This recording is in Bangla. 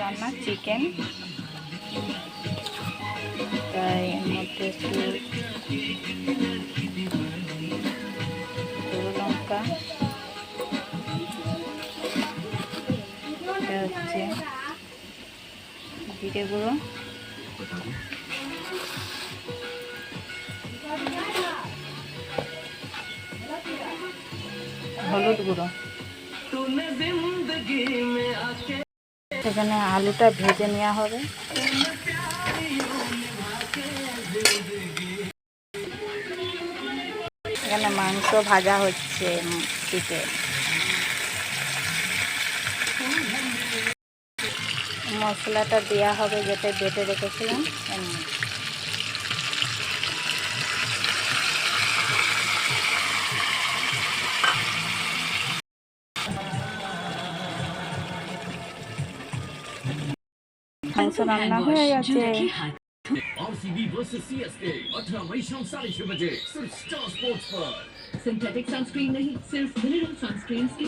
রান্না চিকেন তাই এর মধ্যে একটু লঙ্কা। এটা হচ্ছে জিরে গুঁড়ো। হলুদ গুঁড়ো। সেখানে আলুটা ভেজে নেওয়া হবে। এখানে মাংস ভাজা হচ্ছে চিকেন মশলাটা দেওয়া হবে যেটা বেটে রেখেছিলাম। মাংস রান্না হয়ে গেছে आरसीबी वर्सेस सीएसके 18 मई शाम साढ़े छह बजे सिर्फ स्टार स्पोर्ट्स पर सिंथेटिक सनस्क्रीन नहीं सिर्फ मिनरल सनस्क्रीन की